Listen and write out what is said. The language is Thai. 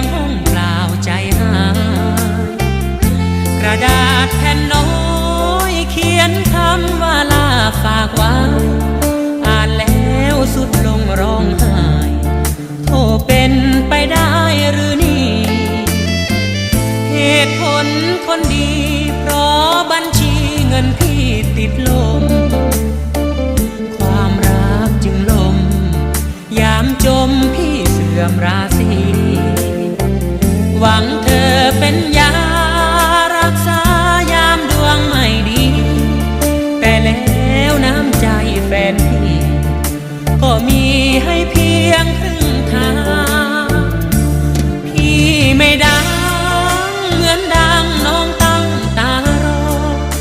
งห้องเปล่าใจหากระดาษแผ่นน้อยเขียนคำว่าลาฝากไว้อ่านแล้วสุดลงร้องไห้โทเป็นไปได้หรือนี่ เหตุผลคนดี เพราะบัญชีเงินพี่ติดลม ความรักจึงลม ยามจมพี่เสื่อมราศี หวังเธอเป็นยารักษายามดวงไม่ดี แต่แล้วน้ำใจแฟนพี่ ก็มีให้เพียงครึ่ง